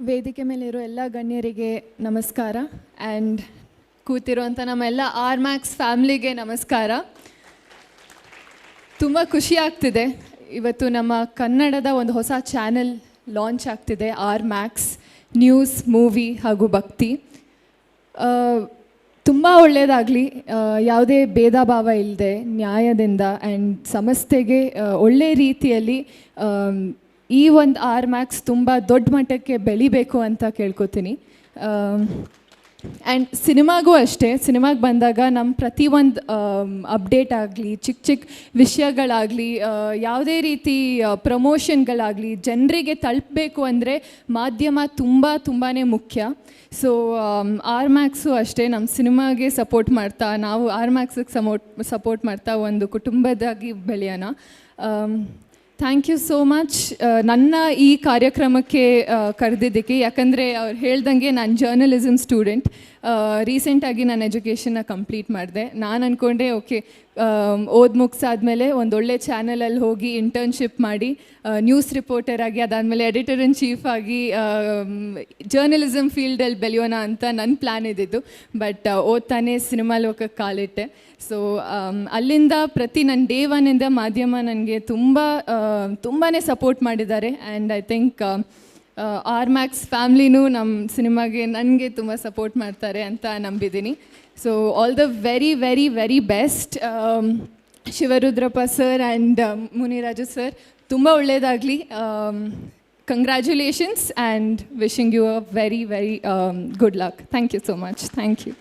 ವೇದಿಕೆ ಮೇಲಿರೋ ಎಲ್ಲ ಗಣ್ಯರಿಗೆ ನಮಸ್ಕಾರ. ಆ್ಯಂಡ್ ಕೂತಿರುವಂಥ ನಮ್ಮೆಲ್ಲ ಆರ್ ಮ್ಯಾಕ್ಸ್ ಫ್ಯಾಮ್ಲಿಗೆ ನಮಸ್ಕಾರ. ತುಂಬ ಖುಷಿ ಆಗ್ತಿದೆ. ಇವತ್ತು ನಮ್ಮ ಕನ್ನಡದ ಒಂದು ಹೊಸ ಚಾನೆಲ್ ಲಾಂಚ್ ಆಗ್ತಿದೆ ಆರ್ ಮ್ಯಾಕ್ಸ್ ನ್ಯೂಸ್ ಮೂವಿ ಹಾಗೂ ಭಕ್ತಿ. ತುಂಬ ಒಳ್ಳೆಯದಾಗಲಿ ಯಾವುದೇ ಭೇದ ಭಾವ ಇಲ್ಲದೆ ನ್ಯಾಯದಿಂದ ಆ್ಯಂಡ್ ಆ, ಒಳ್ಳೆ ರೀತಿಯಲ್ಲಿ ಈ ಒಂದು ಆರ್ ಮ್ಯಾಕ್ಸ್ ತುಂಬ ದೊಡ್ಡ ಮಟ್ಟಕ್ಕೆ ಬೆಳಿಬೇಕು ಅಂತ ಕೇಳ್ಕೊತೀನಿ. ಆ್ಯಂಡ್ ಸಿನಿಮಾಗೂ ಅಷ್ಟೇ, ಸಿನಿಮಾಗೆ ಬಂದಾಗ ನಮ್ಮ ಪ್ರತಿಯೊಂದು ಅಪ್ಡೇಟ್ ಆಗಲಿ ಚಿಕ್ಕ ಚಿಕ್ಕ ವಿಷಯಗಳಾಗಲಿ ಯಾವುದೇ ರೀತಿ ಪ್ರಮೋಷನ್ಗಳಾಗಲಿ ಜನರಿಗೆ ತಲುಪಬೇಕು ಅಂದರೆ ಮಾಧ್ಯಮ ತುಂಬ ತುಂಬಾ ಮುಖ್ಯ. ಸೊ ಆರ್ ಮ್ಯಾಕ್ಸು ಅಷ್ಟೇ ನಮ್ಮ ಸಿನಿಮಾಗೆ ಸಪೋರ್ಟ್ ಮಾಡ್ತಾ, ನಾವು ಆರ್ ಮ್ಯಾಕ್ಸಿಗೆ ಸಮೋಟ್ ಸಪೋರ್ಟ್ ಮಾಡ್ತಾ ಒಂದು ಕುಟುಂಬದಾಗಿ ಬೆಳೆಯೋಣ. ಥ್ಯಾಂಕ್ ಯು ಸೋ ಮಚ್ ನನ್ನ ಈ ಕಾರ್ಯಕ್ರಮಕ್ಕೆ ಕರೆದಿದ್ದಕ್ಕೆ, ಯಾಕಂದರೆ ಅವ್ರು ಹೇಳ್ದಂಗೆ ನಾನು ಜರ್ನಲಿಸಮ್ ಸ್ಟೂಡೆಂಟ್ ರೀಸೆಂಟಾಗಿ ನಾನು ಎಜುಕೇಷನ್ನ ಕಂಪ್ಲೀಟ್ ಮಾಡಿದೆ. ನಾನು ಅಂದ್ಕೊಂಡೆ ಓಕೆ ಓದ್ ಮುಗಿಸಾದ್ಮೇಲೆ ಒಂದೊಳ್ಳೆ ಚಾನಲಲ್ಲಿ ಹೋಗಿ ಇಂಟರ್ನ್ಶಿಪ್ ಮಾಡಿ ನ್ಯೂಸ್ ರಿಪೋರ್ಟರ್ ಆಗಿ, ಅದಾದಮೇಲೆ ಎಡಿಟರ್ ಇನ್ ಚೀಫ್ ಆಗಿ ಜರ್ನಲಿಸಮ್ ಫೀಲ್ಡಲ್ಲಿ ಬೆಳೆಯೋಣ ಅಂತ ನನ್ನ ಪ್ಲ್ಯಾನ್ ಇದ್ದಿದ್ದು. ಬಟ್ ಓದ್ತಾನೆ ಸಿನಿಮಾ ಲೋಕಕ್ಕೆ ಕಾಲಿಟ್ಟೆ. ಸೊ ಅಲ್ಲಿಂದ ಪ್ರತಿ ನನ್ನ ಡೇ ಒನ್ನಿಂದ ಮಾಧ್ಯಮ ನನಗೆ ತುಂಬ ತುಂಬಾ ಸಪೋರ್ಟ್ ಮಾಡಿದ್ದಾರೆ. And I think R Max ಫ್ಯಾಮ್ಲಿನೂ ನಮ್ಮ ಸಿನಿಮಾಗೆ ನನಗೆ ತುಂಬ ಸಪೋರ್ಟ್ ಮಾಡ್ತಾರೆ ಅಂತ ನಂಬಿದ್ದೀನಿ. So all the very very very best Shivarudrappa sir and Muniraju sir ತುಂಬ ಒಳ್ಳೆಯದಾಗಲಿ congratulations and wishing you a very very good luck thank you so much thank you